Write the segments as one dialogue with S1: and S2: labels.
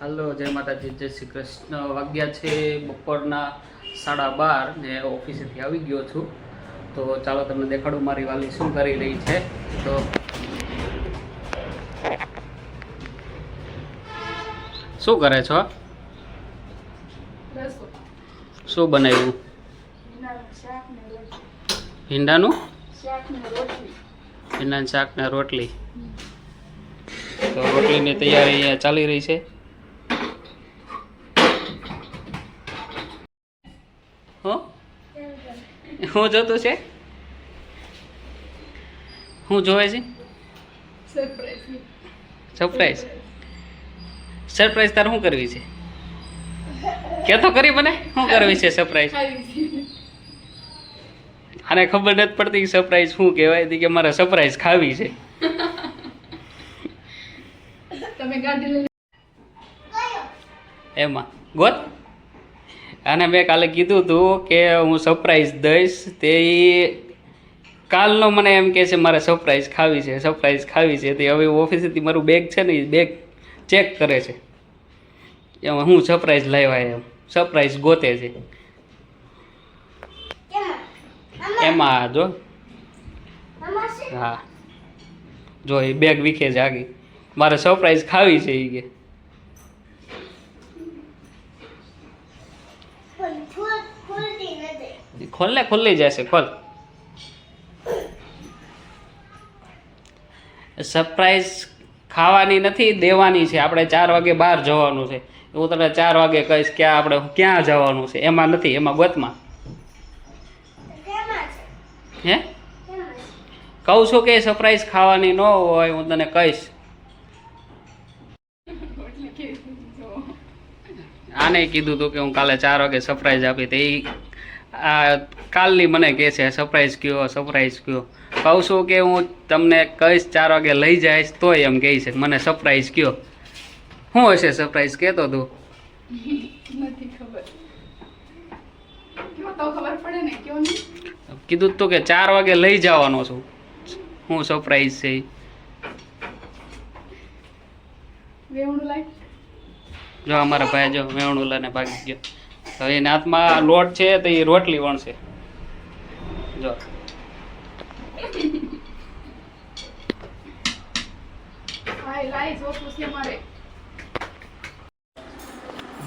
S1: હાલો, જય માતાજી, જય શ્રી કૃષ્ણ. વાગ્યા છે બપોરના સાડા બાર, ને ઓફિસેથી આવી ગયો છું. તો ચાલો તમને દેખાડું મારી વાલી શું કરી રહી છે. તો શું કરે છો? શું બનાવ્યું? ભીંડાનું? ભીંડાનું શાક ને રોટલી. તો રોટલીની તૈયારી અહીંયા ચાલી રહી છે હો શું જોતું છે? શું જોવે છે? સરપ્રાઈઝ સરપ્રાઈઝ તારે શું કરવી છે? કે તો કરી મને. શું કરવી છે સરપ્રાઈઝ આને ખબર નથી પડતી સરપ્રાઈઝ શું કહેવાય. કે મારે સરપ્રાઈઝ ખાવી છે. એમાં. ગોત. અને મેં કાલે કીધું હતું કે હું સરપ્રાઈઝ દઈશ. તે કાલનો મને એમ કહે છે મારે સરપ્રાઈઝ ખાવી છે સરપ્રાઈઝ ખાવી છે. તે હવે ઓફિસેથી મારું બેગ છે ને એ બેગ ચેક કરે છે. એમાં હું સરપ્રાઈઝ લાવ્યા એમ. સરપ્રાઈઝ ગોતે છે. એમાં જો. હા. જો એ બેગ વીખે જાગી મારે સરપ્રાઈઝ ખાવી છે એ કે. ખોલ ને ખુલ્લી જશે ખોલ. સરપ્રાઈઝ ખાવાની નથી દેવાની છે. આપણે ચાર વાગે બહાર જવાનું છે. હું તને ચાર વાગે કહીશ કે આપણે ક્યાં જવાનું છે? એમાં નથી એમાં ગોતમાં. હે? કહું છું કે સરપ્રાઈઝ ખાવાની ન હોય હું તને કહીશ. આને કીધું હતું કે હું કાલે ચાર વાગે સરપ્રાઈઝ આપી તો એ આ કાલની મને કહે છે સરપ્રાઈઝ કયો સરપ્રાઈઝ કયો. કહું છું કે હું તમને કહીશ ચાર વાગે લઈ જઈશ તોય એમ કહે છે મને સરપ્રાઈઝ કયો. શું હશે સરપ્રાઈઝ કહેતો તું?
S2: કીધું તો ને
S1: કે ચાર વાગે લઈ જવાનો છું. હું સરપ્રાઈઝ છે. જો અમારા ભાઈ જો વેવણું લઈને ભાગી ગયો. હવે એના હાથમાં લોટ છે તો એ રોટલી વણશે. જો.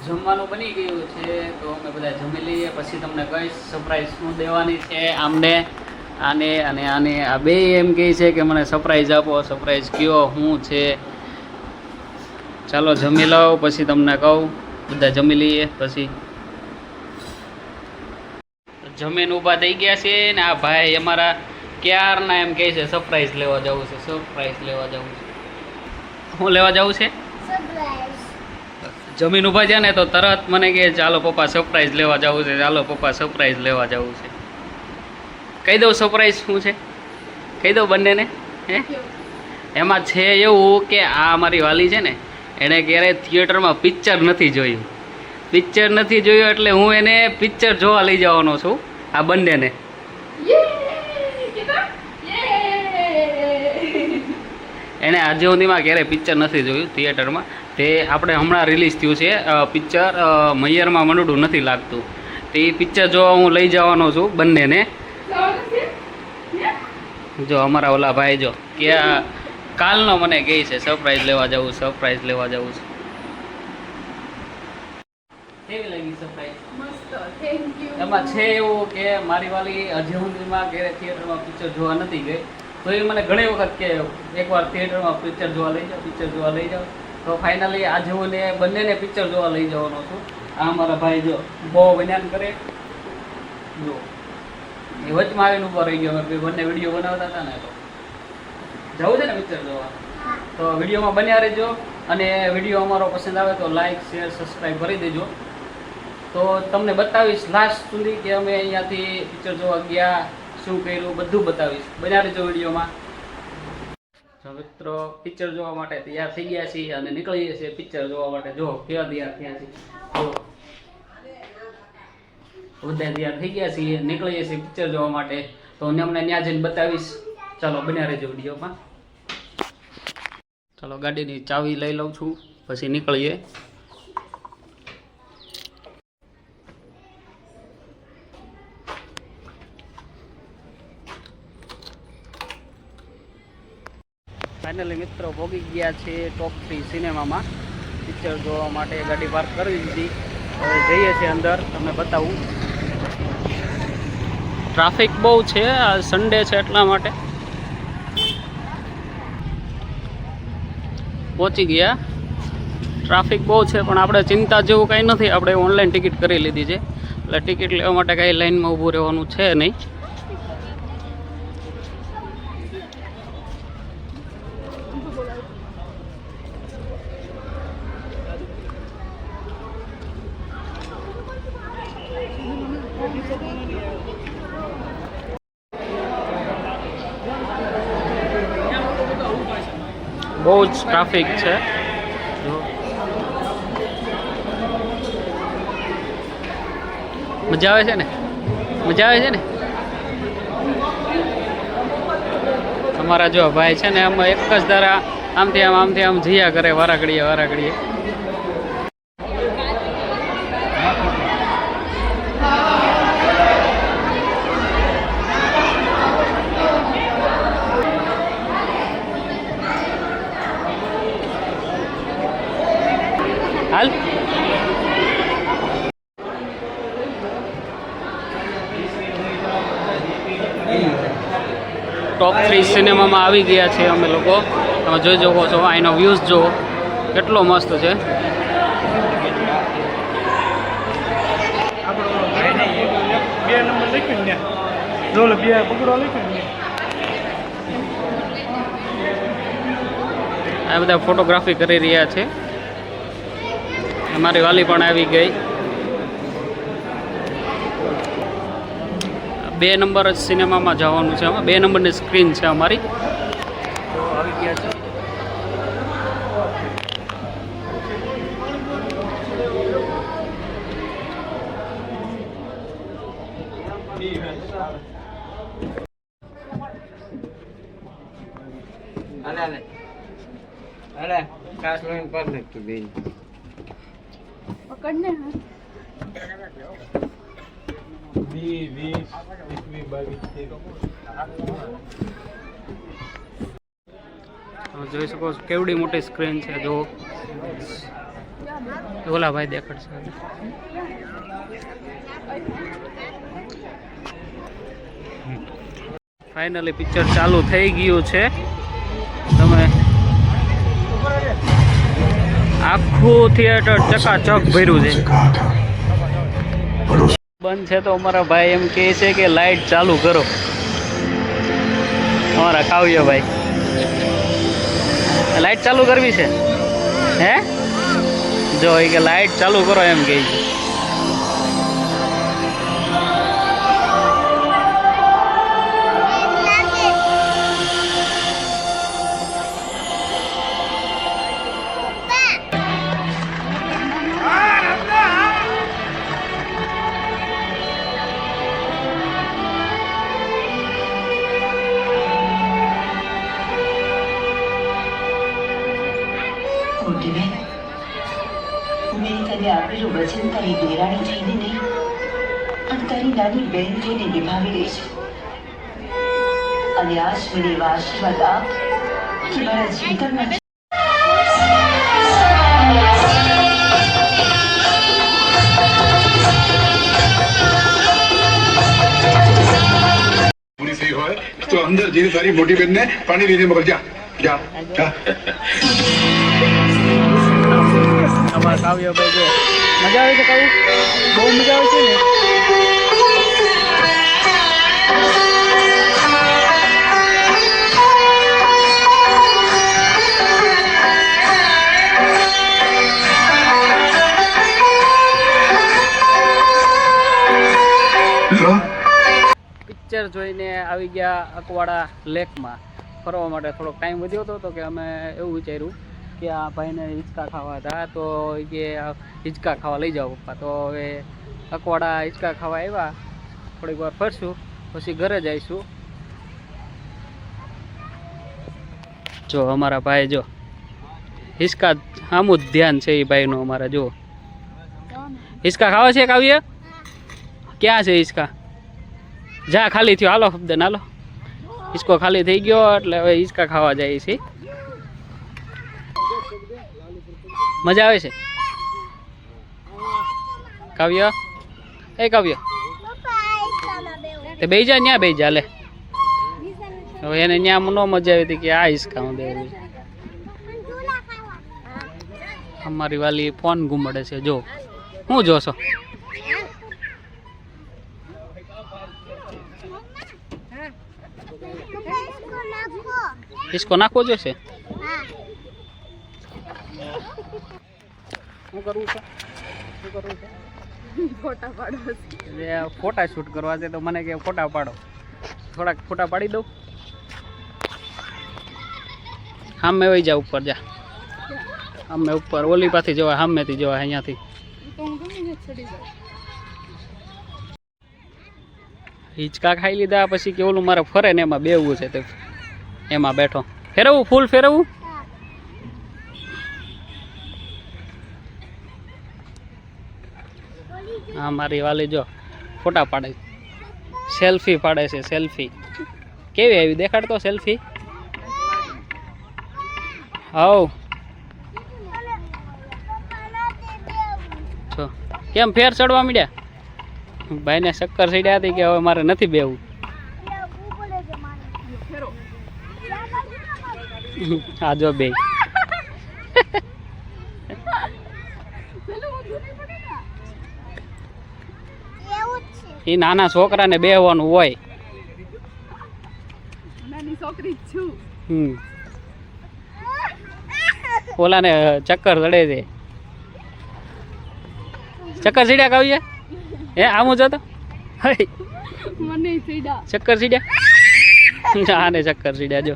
S1: જમવાનું બની ગયું છે તો અમે બધા જમી લઈએ પછી તમને કહીશ સરપ્રાઈઝ શું દેવાની છે આમને? આને અને આને આ બે એમ કહે છે કે મને સરપ્રાઈઝ આપો સરપ્રાઈઝ કયો શું છે? ચાલો જમી લઉં પછી તમને કહું બધા જમી લઈએ પછી જમીન ઊભા થઈ ગયા છે ને આ ભાઈ અમારા ક્યારના એમ કહે છે સરપ્રાઈઝ લેવા જવું છે સરપ્રાઈઝ લેવા જવું છે. હું લેવા જવું છે? જમીન ઊભા છે ને તો તરત મને કહે, ચાલો પપ્પા સરપ્રાઈઝ લેવા જવું છે, ચાલો પપ્પા સરપ્રાઈઝ લેવા જવું છે. કહી દઉં સરપ્રાઈઝ શું છે? કહી દઉં બંનેને, હે? એમાં છે એવું કે આ અમારી વાલી છે ને એણે ક્યારેય થિયેટરમાં પિક્ચર નથી જોયું. પિક્ચર નથી જોયું એટલે હું એને પિક્ચર જોવા લઈ જવાનો છું. આ બંનેને. એણે આજે સુધીમાં ક્યારેય પિક્ચર નથી જોયું થિયેટરમાં તે આપણે હમણાં રિલીઝ થયું છે. પિક્ચર મૈયરમાં મંડળું નથી લાગતું. તે પિક્ચર જોવા હું લઈ જવાનો છું બંનેને? જો અમારા ઓલા ભાઈ જો, કે કાલનો મને કહે છે સરપ્રાઈઝ લેવા જવું સરપ્રાઈઝ લેવા જવું છે. કેવી લાગી સરપ્રાઈઝ
S2: મસ્ત થેન્ક
S1: એમાં છે એવું કે મારી વાલી હજી સુધીમાં ઘેરે થિયેટરમાં પિક્ચર જોવા નથી ગઈ. તો એ મને ઘણી વખત કે એકવાર થિયેટરમાં પિક્ચર જોવા લઈ જાઓ પિક્ચર જોવા લઈ જાઓ. તો ફાઇનલી આજે હું ને બંનેને પિક્ચર જોવા લઈ જવાનો છું. આ મારા ભાઈ જો બહુ બન્યાન કરે. જો. એ વચમાં આવીને ઊભો રહી ગયો. અમે બંને વીડિયો બનાવતા હતા ને તો. જવું છે ને પિક્ચર જોવા? તો વિડીયોમાં બન્યા રહેજો. અને વીડિયો અમારો પસંદ આવે તો લાઇક શેર સબસ્ક્રાઈબ કરી દેજો. તો તમને બતાવીશ લાસ્ટ સુધી કે અમે અહીંયાથી પિક્ચર જોવા ગયા, શું કર્યું, બધું બતાવીશ. બન્યા રહેજો વિડીયોમાં. મિત્રો પિક્ચર જોવા માટે તૈયાર થઈ ગયા છીએ અને નીકળીએ છીએ પિક્ચર જોવા માટે. જો, કેવા તૈયાર થયા છીએ બધા તૈયાર થઈ ગયા છીએ, નીકળીએ છીએ પિક્ચર જોવા માટે. તો હું અમને ત્યાં જઈને બતાવીશ. ચાલો, બન્યા રહેજો વિડીયોમાં. ચાલો, ગાડીની ચાવી લઈ લઉં છું. પછી નીકળીએ. ફાઇનલી મિત્રો ભોગી ગયા છે ટોપ થ્રી સિનેમામાં પિક્ચર જોવા માટે ગાડી પાર્ક કરી દીધી. હવે જઈએ છીએ અંદર, તમને બતાવું. ટ્રાફિક બહુ છે, આ સન્ડે છે એટલા માટે. પહોંચી ગયા. ટ્રાફિક બહુ છે, પણ આપણે ચિંતા જેવું કંઈ નથી. આપણે ઓનલાઈન ટિકિટ કરી લીધી છે. એટલે ટિકિટ લેવા માટે કાંઈ લાઈનમાં ઊભું રહેવાનું છે નહીં બહુ જ ટ્રાફિક છે. મજા આવે છે ને? મજા આવે છે ને? અમારા જો ભાઈ છે ને, આમ એક જ ધારા આમથી આમ આમથી આમ જયા કરે વારા ઘડીએ હાલ. ટોપ થ્રી સિનેમામાં આવી ગયા છે અમે લોકો. તમે જોઈ શકો છો અહીંનો વ્યૂઝ જુઓ. કેટલો મસ્ત છે. આ બધા ફોટોગ્રાફી કરી રહ્યા છે. અમારી વાલી પણ આવી ગઈ. બે નંબર જ સિનેમામાં જવાનું છે બે નંબરની સ્ક્રીન છે અમારી. તો આવી ગયા છે
S3: અલે પર નાખતું બેન
S2: પકડને
S1: જોઈ શકો છો કેવડી મોટી સ્ક્રીન છે જો ઓલા ભાઈ દેખાડશે ફાઇનલી પિક્ચર ચાલુ થઈ ગયું છે. તમે આખું થિયેટર ચકાચક ભર્યું છે. બંધ છે તો અમારા ભાઈ એમ કહે છે કે લાઈટ ચાલુ કરો. અમારા કાવ્ય ભાઈ. લાઈટ ચાલુ કરવી છે? હે? જો એ કે લાઈટ ચાલુ કરો એમ કહે છે.
S4: બેન મેં તને આપેલું વચન તારી દેરાણી થઈને નહીં પણ તારી નાની બેન થઈને નિભાવી રહી છે અને આજ મને એવા આશીર્વાદ આપ કે મારા જીવનમાં
S5: તો અંદર જઈને તારી મોટી બેનને પાણી લઈને મોકલ જા. જા. જા
S1: અમારા કાવ્યભાઈ જો મજા આવે છે કાવ્ય? બહુ મજા આવે છે ને? પિક્ચર જોઈને આવી ગયા અકવાડા લેકમાં. ફરવા માટે થોડોક ટાઈમ વધ્યો હતો તો કે અમે એવું વિચાર્યું કે આ ભાઈને હિંચકા ખાવા હતા, તો કે હિંચકા ખાવા લઈ જાઓ પપ્પા. તો હવે અકવાડા હિંચકા ખાવા આવ્યા. થોડીક વાર ફરશું, પછી ઘરે જઈશું. જો, અમારા ભાઈ જો, હિંચકા આમું જ ધ્યાન છે એ ભાઈનું અમારા જો હિંચકા ખાવા છે કાવ્ય? ક્યાં છે હિંચકા? જા, ખાલી થયો. હાલો શબ્દ હાલો. હિંચકો ખાલી થઈ ગયો, એટલે હવે હિંચકા ખાવા જાય છે. મજા આવે છે? કાવ્ય? એ કાવ્ય. તે બેજા ન્યા બેજા લે. હવે એને ન્યા ન મજા આવી હતી કે આ હિસકામાં છે. અમારી વાલી ફોન ગુમડે છે, જો. હું જોશો? હિસકો નાખવો જોશે? શું કરવું છે? શું કરવું છે?
S2: ફોટા પાડો
S1: એટલે ફોટા શૂટ કરવા છે તો મને કે ફોટા પાડો. થોડાક ફોટા પાડી દઉં. સામે વહી જા ઉપર જા. સામે ઉપર ઓલી પાથી જવા સામેથી જવા અહીંયાથી. હિંચકા ખાઈ લીધા પછી કે ઓલું મારે ફરે ને એમાં બેવું છે તે. એમાં બેઠો. ફેરવવું ફૂલ ફેરવવું હા મારી વાલી જો ફોટા પાડે સેલ્ફી પાડે છે, સેલ્ફી. કેવી આવી? દેખાડતો સેલ્ફી? હવ છો કેમ ફેર ચડવા માંડ્યા? ભાઈને ચક્કર ચડ્યા હતી કે હવે મારે નથી બેવું આ જો બે
S2: પેલું ઊંધું નહીં પડે ને
S1: એ નાના છોકરાને બેહવાનું હોય.
S2: નાની છોકરી છું.
S1: હમ. ઓલાને ચક્કર ચડે છે. ચક્કર ચડ્યા કાવ્ય હે આમ જતો
S2: મને સીડા
S1: ચક્કર ચડ્યા? આને ચક્કર ચડ્યા જો.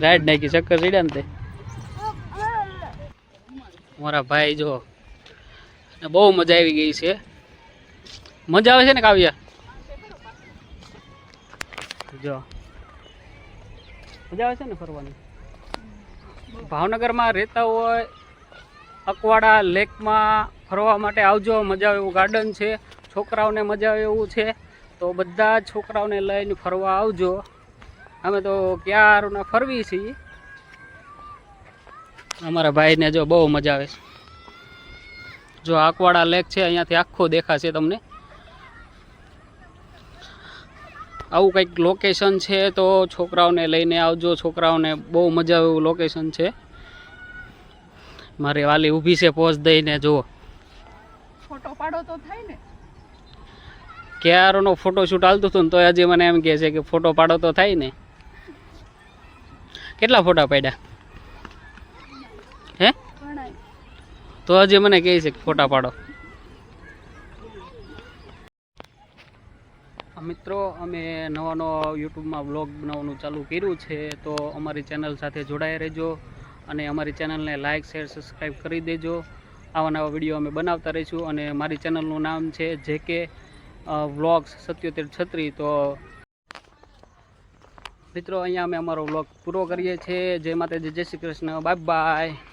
S1: રાઈડ નાખી ચક્કર સીડ્યા ને તે. મારા ભાઈ જો બહુ મજા આવી ગઈ છે. મજા આવે છે ને કાવ્ય? જો. મજા આવે છે ને ફરવાની? ભાવનગરમાં રહેતા હોય, અકવાડા લેકમાં ફરવા માટે આવજો, મજા આવે એવું ગાર્ડન છે. છોકરાઓને મજા આવે એવું છે. તો બધા છોકરાઓને લઈને ફરવા આવજો. અમે તો ક્યારના ફરવી છીએ. અમારા ભાઈને જો બહુ મજા આવે છે. જો આકવાડા લેક છે અહીંયાથી આખો દેખાશે તમને. આવું કંઈક લોકેશન છે તો છોકરાઓને લઈને આવજો. છોકરાઓને બહુ મજા એવું લોકેશન છે. મારી વાલી ઊભી છે પોઝ દઈને જુઓ.
S2: ફોટો પાડો તો થાય ને.
S1: ક્યારનો ફોટોશૂટ હાલતું હતું ને તો હજી મને એમ કહે છે કે ફોટો પાડો તો થાય ને. કેટલા ફોટા પાડ્યા હે
S2: ભણાય
S1: તો હજી મને કહે છે કે ફોટા પાડો. મિત્રો, અમે નવા નવા યુટ્યુબમાં બ્લોગ બનાવવાનું ચાલુ કર્યું છે, તો અમારી ચેનલ સાથે જોડાયા રહેજો અને અમારી ચેનલને લાઇક શેર, સબસ્ક્રાઈબ કરી દેજો. આવા નવા વીડિયો અમે બનાવતા રહીશું અને મારી ચેનલનું નામ છે જે કે વ્લોગ્સ સત્યોતેર છત્રી. તો મિત્રો, અહીંયા અમે અમારો વ્લોગ પૂરો કરીએ છીએ. જય માતાજી, જય શ્રી કૃષ્ણ. Bye bye.